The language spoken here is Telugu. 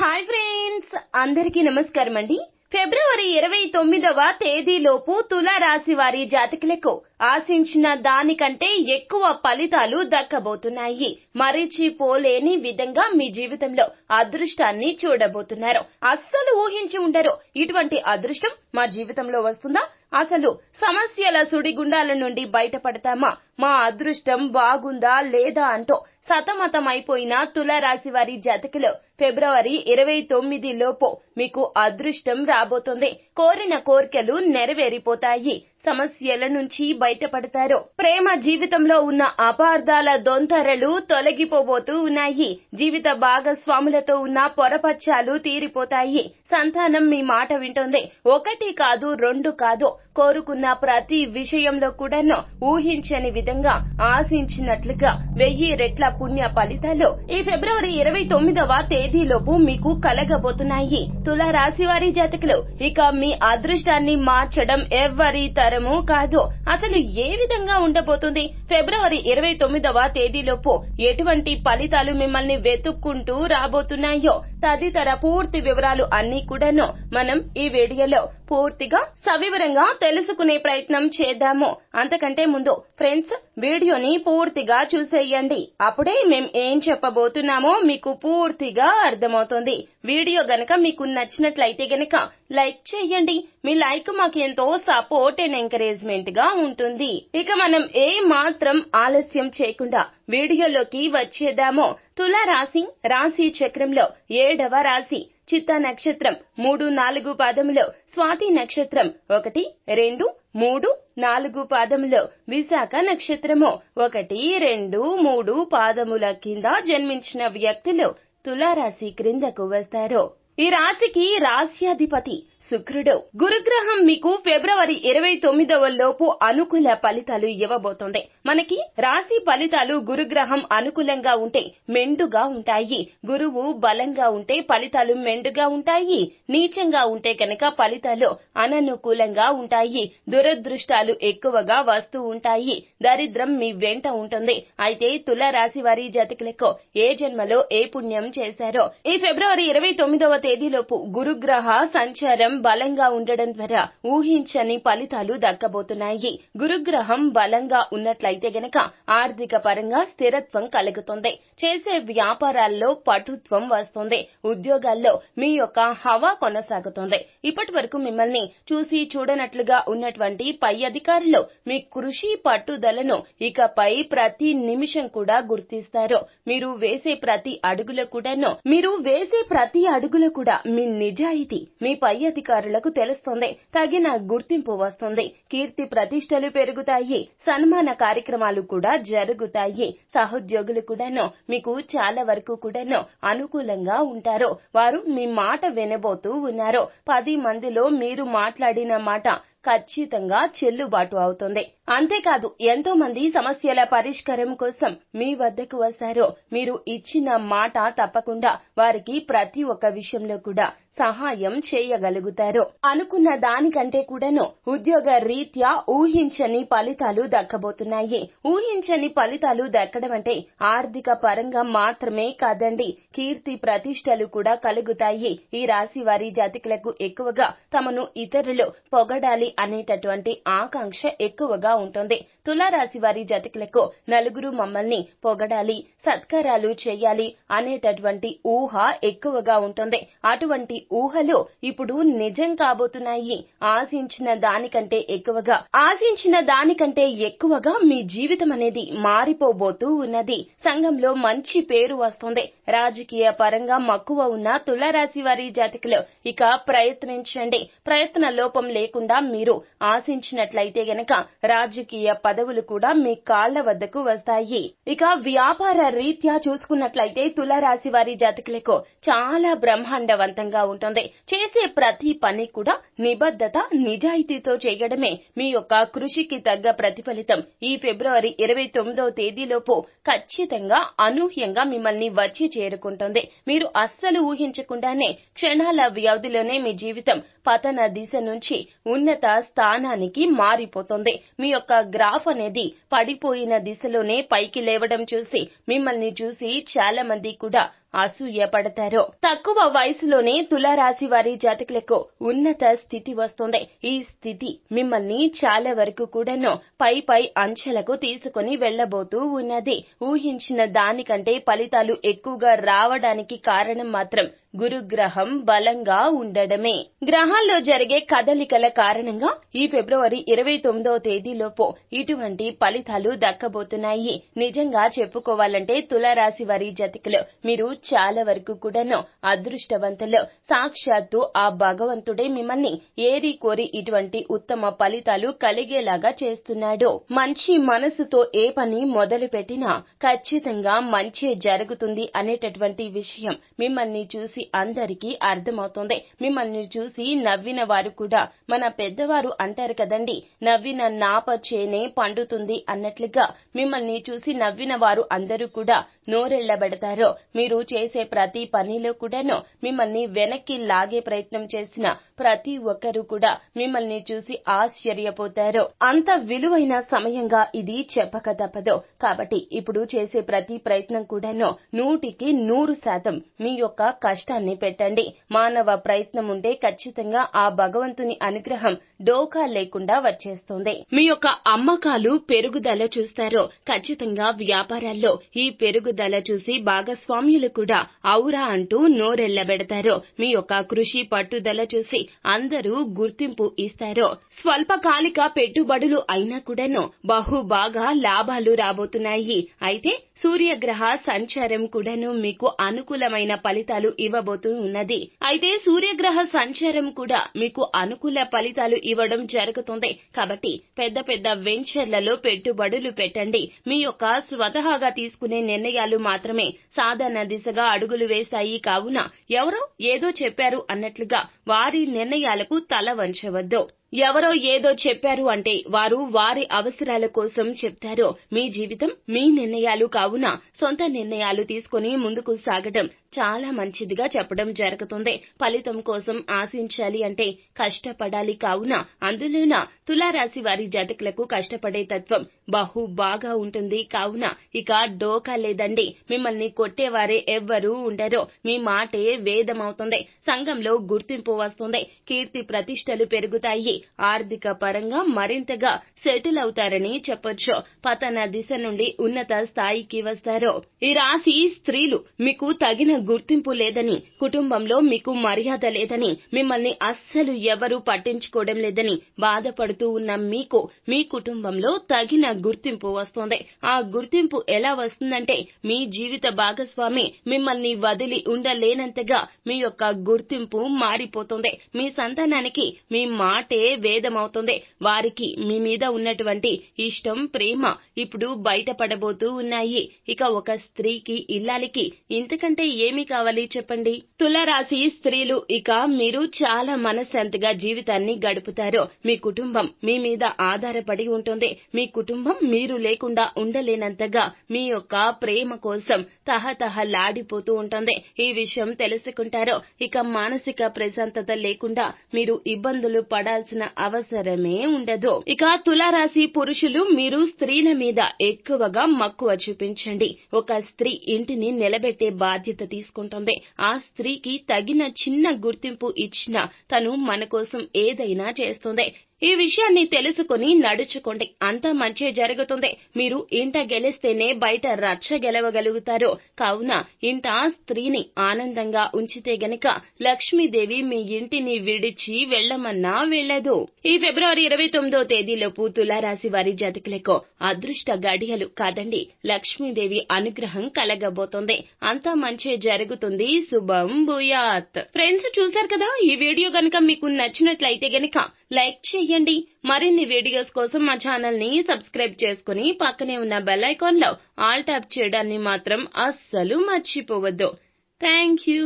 హాయ్ ఫ్రెండ్స్ అందరికీ నమస్కారం అండి. ఫిబ్రవరి ఇరవై తొమ్మిదవ తేదీలోపు తులారాశి వారి జాతకులకు ఆశించిన దానికంటే ఎక్కువ ఫలితాలు దక్కబోతున్నాయి. మరిచిపోలేని విధంగా మీ జీవితంలో అదృష్టాన్ని చూడబోతున్నారు. అస్సలు ఊహించి ఉండరు. ఇటువంటి అదృష్టం మా జీవితంలో వస్తుందా? అసలు సమస్యల సుడిగుండాల నుండి బయటపడతామా? మా అదృష్టం బాగుందా లేదా అంటూ సతమతమైపోయిన తులారాశి వారి జాతకులు ఫిబ్రవరి ఇరవై తొమ్మిది లోపు మీకు అదృష్టం రాబోతుంది. కోరిన కోరికలు నెరవేరిపోతాయి. సమస్యల నుంచి బయటపడతారు. ప్రేమ జీవితంలో ఉన్న అపార్థాల దొంతరలు తొలగిపోబోతూ ఉన్నాయి. జీవిత భాగస్వాములతో ఉన్న పొరపచ్చాలు తీరిపోతాయి. సంతానం మీ మాట వింటుంది. ఒకటి కాదు రెండు కాదు. కోరుకున్న ప్రతి విషయంలో కూడాను ఊహించని విధంగా ఆశించినట్లుగా వెయ్యి రెట్ల పుణ్య ఫలితాలు ఈ ఫిబ్రవరి ఇరవై తొమ్మిదవ తేదీలోపు మీకు కలగబోతున్నాయి. తుల రాశి వారి జాతకులు ఇక మీ అదృష్టాన్ని మార్చడం ఎవ్వరి తరము కాదు. అసలు ఏ విధంగా ఉండబోతుంది? ఫిబ్రవరి ఇరవై తొమ్మిదవ తేదీలోపు ఎటువంటి ఫలితాలు మిమ్మల్ని వెతుక్కుంటూ రాబోతున్నాయో తదితర పూర్తి వివరాలు అన్నీ కూడాను మనం ఈ వీడియోలో పూర్తిగా సవివరంగా తెలుసుకునే ప్రయత్నం చేద్దాము. అంతకంటే ముందు ఫ్రెండ్స్ వీడియోని పూర్తిగా చూసేయండి. అప్పుడే మేం ఏం చెప్పబోతున్నామో మీకు పూర్తిగా అర్థమవుతుంది. వీడియో గనక మీకు నచ్చినట్లయితే గనక లైక్ చేయండి. మీ లైక్ మాకు ఎంతో సపోర్ట్ అండ్ ఎంకరేజ్మెంట్గా ఉంటుంది. ఇక మనం ఏ మాత్రం ఆలస్యం చేయకుండా వీడియోలోకి వచ్చేద్దాము. తుల రాశి రాశి చక్రంలో ఏడవ రాశి చిత్త నక్షత్రం మూడు నాలుగు పాదములో స్వాతి నక్షత్రం ఒకటి రెండు మూడు నాలుగు పాదములో విశాఖ నక్షత్రము ఒకటి రెండు మూడు పాదముల కింద జన్మించిన వ్యక్తులు తులారాశి క్రిందకు వస్తారు. ఈ రాశికి రాశ్యాధిపతి శుక్రుడు గురుగ్రహం మీకు ఫిబ్రవరి ఇరవై తొమ్మిదవ లోపు అనుకూల ఫలితాలు ఇవ్వబోతోంది. మనకి రాశి ఫలితాలు గురుగ్రహం అనుకూలంగా ఉంటే మెండుగా ఉంటాయి. గురువు బలంగా ఉంటే ఫలితాలు మెండుగా ఉంటాయి. నీచంగా ఉంటే కనుక ఫలితాలు అననుకూలంగా ఉంటాయి. దురదృష్టాలు ఎక్కువగా వస్తూ ఉంటాయి. దరిద్రం మీ వెంట ఉంటుంది. అయితే తుల రాశి వారి జాతకులకు ఏ జన్మలో ఏ పుణ్యం చేశారో ఈ ఫిబ్రవరి ఇరవై తొమ్మిదవ తేదీలోపు గురుగ్రహ సంచారం బలంగా ఉండడం ద్వారా ఊహించని ఫలితాలు దక్కబోతున్నాయి. గురుగ్రహం బలంగా ఉన్నట్లయితే గనక ఆర్థిక పరంగా స్థిరత్వం కలుగుతుంది. చేసే వ్యాపారాల్లో పటుత్వం వస్తుంది. ఉద్యోగాల్లో మీ యొక్క హవా కొనసాగుతుంది. ఇప్పటి వరకు మిమ్మల్ని చూసి చూడనట్లుగా ఉన్నటువంటి పై అధికారులు మీ కృషి పట్టుదలను ఇకపై ప్రతి నిమిషం కూడా గుర్తిస్తారు. మీరు వేసే ప్రతి అడుగులో కూడాను మీరు వేసే ప్రతి అడుగులో కూడా మీ నిజాయితీ మీ పై అధికారులకు తెలుస్తుంది. తగిన గుర్తింపు వస్తుంది. కీర్తి ప్రతిష్టలు పెరుగుతాయి. సన్మాన కార్యక్రమాలు కూడా జరుగుతాయి. సహోద్యోగులు కూడాను మీకు చాలా వరకు కూడాను అనుకూలంగా ఉంటారు. వారు మీ మాట వినబోతూ ఉన్నారు. పది మందిలో మీరు మాట్లాడిన మాట ఖచ్చితంగా చెల్లుబాటు అవుతుంది. అంతేకాదు ఎంతో మంది సమస్యల పరిష్కారం కోసం మీ వద్దకు వస్తారు. మీరు ఇచ్చిన మాట తప్పకుండా వారికి ప్రతి ఒక్క విషయంలో కూడా సహాయం చేయగలుగుతారు. అనుకున్న దానికంటే కూడాను ఉద్యోగ రీత్యా ఊహించని ఫలితాలు దక్కబోతున్నాయి. ఊహించని ఫలితాలు దక్కడం అంటే ఆర్థిక పరంగా మాత్రమే కాదండి కీర్తి ప్రతిష్టలు కూడా కలుగుతాయి. ఈ రాశి వారి జాతికులకు ఎక్కువగా తమను ఇతరులు పొగడాలి అనేటటువంటి ఆకాంక్ష ఎక్కువగా ఉంటుంది. తులారాశి వారి జాతికులకు నలుగురు మమ్మల్ని పొగడాలి సత్కారాలు చేయాలి అనేటటువంటి ఊహ ఎక్కువగా ఉంటుంది. అటువంటి ఊహలు ఇప్పుడు నిజం కాబోతున్నాయి. ఆశించిన దానికంటే ఎక్కువగా ఆశించిన దానికంటే ఎక్కువగా మీ జీవితం అనేది మారిపోబోతూ ఉన్నది. సంఘంలో మంచి పేరు వస్తుంది. రాజకీయ పరంగా మక్కువ ఉన్న తులారాశి వారి జాతకులు ఇక ప్రయత్నించండి. ప్రయత్న లోపం లేకుండా మీరు ఆశించినట్లయితే గనక రాజకీయ పదవులు కూడా మీ కాళ్ళ వద్దకు వస్తాయి. ఇక వ్యాపార రీత్యా చూసుకున్నట్లయితే తులారాశి వారి జాతకులకు చాలా బ్రహ్మాండవంతంగా ఉంటుంది. చేసే ప్రతి పని కూడా నిబద్ధత నిజాయితీతో చేయడమే. మీ యొక్క కృషికి తగ్గ ప్రతిఫలితం. ఈ ఫిబ్రవరి ఇరవై తొమ్మిదవ తేదీలోపు ఖచ్చితంగా అనూహ్యంగా మిమ్మల్ని వచ్చి చేరుకుంటుంది. మీరు అస్సలు ఊహించకుండానే క్షణాల వ్యవధిలోనే మీ జీవితం పతన దిశ నుంచి ఉన్నత స్థానానికి మారిపోతుంది. మీ యొక్క గ్రాఫ్ అనేది పడిపోయిన దిశలోనే పైకి లేవడం చూసి మిమ్మల్ని చూసి చాలా మంది కూడా అసూయపడతారో. తక్కువ వయసులోనే తులారాశి వారి జాతకులకు ఉన్నత స్థితి వస్తుంది. ఈ స్థితి మిమ్మల్ని చాలా వరకు కూడాను పై పై అంచెలకు తీసుకుని వెళ్ళబోతూ ఉన్నది. ఊహించిన దానికంటే ఫలితాలు ఎక్కువగా రావడానికి కారణం మాత్రం గురుగ్రహం బలంగా ఉండడమే. గ్రహాల్లో జరిగే కదలికల కారణంగా ఈ ఫిబ్రవరి ఇరవై తొమ్మిదవ తేదీలోపు ఇటువంటి ఫలితాలు దక్కబోతున్నాయి. నిజంగా చెప్పుకోవాలంటే తులారాశి వారి జతికలు మీరు చాలా వరకు కూడాను అదృష్టవంతులు. సాక్షాత్తు ఆ భగవంతుడే మిమ్మల్ని ఏరి కోరి ఇటువంటి ఉత్తమ ఫలితాలు కలిగేలాగా చేస్తున్నాడు. మంచి మనసుతో ఏ పని మొదలు పెట్టినా ఖచ్చితంగా మంచి జరుగుతుంది అనేటటువంటి విషయం మిమ్మల్ని చూసి అందరికీ అర్థమవుతుంది. మిమ్మల్ని చూసి నవ్విన వారు కూడా మన పెద్దవారు అంటారు కదండి నవ్విన నాప చేనే పండుతుంది అన్నట్లుగా మిమ్మల్ని చూసి నవ్విన వారు అందరూ కూడా నోరెళ్ళబెడతారు మీరు చేసే ప్రతి పనిలో కూడాను మిమ్మల్ని వెనక్కి లాగే ప్రయత్నం చేసిన ప్రతి ఒక్కరూ కూడా మిమ్మల్ని చూసి ఆశ్చర్యపోతారు. అంత విలువైన సమయంగా ఇది చెప్పక తప్పదు. కాబట్టి ఇప్పుడు చేసే ప్రతి ప్రయత్నం కూడాను నూటికి నూరు శాతం మీ యొక్క కష్టాన్ని పెట్టండి. మానవ ప్రయత్నం ఉంటే ఖచ్చితంగా ఆ భగవంతుని అనుగ్రహం డోకా లేకుండా వచ్చేస్తుంది. మీ యొక్క అమ్మకాలు పెరుగుదల చూస్తారో ఖచ్చితంగా వ్యాపారాల్లో ఈ పెరుగుదల చూసి భాగస్వామ్యులు కూడా ఔరా అంటూ నోరెళ్ళబెడతారు మీ యొక్క కృషి పట్టుదల చూసి అందరూ గుర్తింపు ఇస్తారు స్వల్పకాలిక పెట్టుబడులు అయినా కూడాను బహు బాగా లాభాలు రాబోతున్నాయి. అయితే సూర్యగ్రహ సంచారం కూడాను మీకు అనుకూలమైన ఫలితాలు ఇవ్వబోతూ ఉన్నది అయితే సూర్యగ్రహ సంచారం కూడా మీకు అనుకూల ఫలితాలు ఇవ్వడం జరుగుతుంది. కాబట్టి పెద్ద పెద్ద వెంచర్లలో పెట్టుబడులు పెట్టండి. మీ యొక్క స్వతహాగా తీసుకునే నిర్ణయాలు మాత్రమే సాధన దిశగా అడుగులు వేశాయి కావున ఎవరో ఏదో చెప్పారు అన్నట్లుగా వారి నిర్ణయాలకు తల వంచవద్దు. ఎవరో ఏదో చెప్పారు అంటే వారు వారి అవసరాల కోసం చెప్తారో మీ జీవితం మీ నిర్ణయాలు కావున సొంత నిర్ణయాలు తీసుకుని ముందుకు సాగడం చాలా మంచిదిగా చెప్పడం జరుగుతుంది. ఫలితం కోసం ఆశించాలి అంటే కష్టపడాలి కావున అందులోన తులారాశి వారి జాతకులకు కష్టపడే తత్వం బహు బాగా ఉంటుంది కావున ఇక డోకా లేదండి. మిమ్మల్ని కొట్టేవారే ఎవ్వరూ ఉండరు. మీ మాటే వేదమవుతుంది. సంఘంలో గుర్తింపు వస్తుంది. కీర్తి ప్రతిష్టలు పెరుగుతాయి. ఆర్థిక పరంగా మరింతగా సెటిల్ అవుతారని చెప్పొచ్చు. పతన దిశ నుండి ఉన్నత స్థాయికి వస్తారు. ఈ రాశి స్త్రీలు మీకు తగిన గుర్తింపు లేదని కుటుంబంలో మీకు మర్యాద లేదని మిమ్మల్ని అస్సలు ఎవరూ పట్టించుకోవడం లేదని బాధపడుతూ ఉన్న మీకు మీ కుటుంబంలో తగిన గుర్తింపు వస్తుంది. ఆ గుర్తింపు ఎలా వస్తుందంటే మీ జీవిత భాగస్వామి మిమ్మల్ని వదిలి ఉండలేనంతగా మీ యొక్క గుర్తింపు మారిపోతుంది. మీ సంతానానికి మీ మాటే అదే వేదమవుతుంది వారికి మీ మీద ఉన్నటువంటి ఇష్టం ప్రేమ ఇప్పుడు బయటపడబోతూ ఉన్నాయి. ఇక ఒక స్త్రీకి ఇల్లాలికి ఇంతకంటే ఏమి కావాలి చెప్పండి? తులరాశి స్త్రీలు ఇక మీరు చాలా మనశ్శాంతిగా జీవితాన్ని గడుపుతారు. మీ కుటుంబం మీ మీద ఆధారపడి ఉంటుంది. మీ కుటుంబం మీరు లేకుండా ఉండలేనంతగా మీ యొక్క ప్రేమ కోసం తహతహలాడిపోతూ ఉంటుంది. ఈ విషయం తెలుసుకుంటారు. ఇక మానసిక ప్రశాంతత లేకుండా మీరు ఇబ్బందులు పడాల్సిన అవసరమే ఉండదు. ఇక తులారాశి పురుషులు మీరు స్త్రీల మీద ఎక్కువగా మక్కువ చూపించండి. ఒక స్త్రీ ఇంటిని నిలబెట్టే బాధ్యత తీసుకుంటుంది. ఆ స్త్రీకి తగిన చిన్న గుర్తింపు ఇచ్చినా తను మన కోసం ఏదైనా చేస్తుంది. ఈ విషయాన్ని తెలుసుకుని నడుచుకోండి. అంతా మంచి జరుగుతుంది. మీరు ఇంట గెలిస్తేనే బయట రచ్చ గెలవగలుగుతారు. కావున ఇంట స్త్రీని ఆనందంగా ఉంచితే గనక లక్ష్మీదేవి మీ ఇంటిని విడిచి వెళ్ళమన్నా వెళ్ళదు ఈ ఫిబ్రవరి ఇరవై తొమ్మిదో తేదీలోపు తులారాశి వారి జాతకులకు అదృష్ట గడియలు కాదండి. లక్ష్మీదేవి అనుగ్రహం కలగబోతోంది. అంతా మంచి జరుగుతుంది. శుభం భూయాత్. ఫ్రెండ్స్ చూశారు కదా? ఈ వీడియో గనక మీకు నచ్చినట్లయితే గనక లైక్ చేయండి. మరిన్ని వీడియోస్ కోసం మా ఛానల్ని సబ్స్క్రైబ్ చేసుకుని పక్కనే ఉన్న బెల్ ఐకాన్లో ఆల్ ట్యాప్ చేయడాన్ని మాత్రం అస్సలు మర్చిపోవద్దు. Thank you.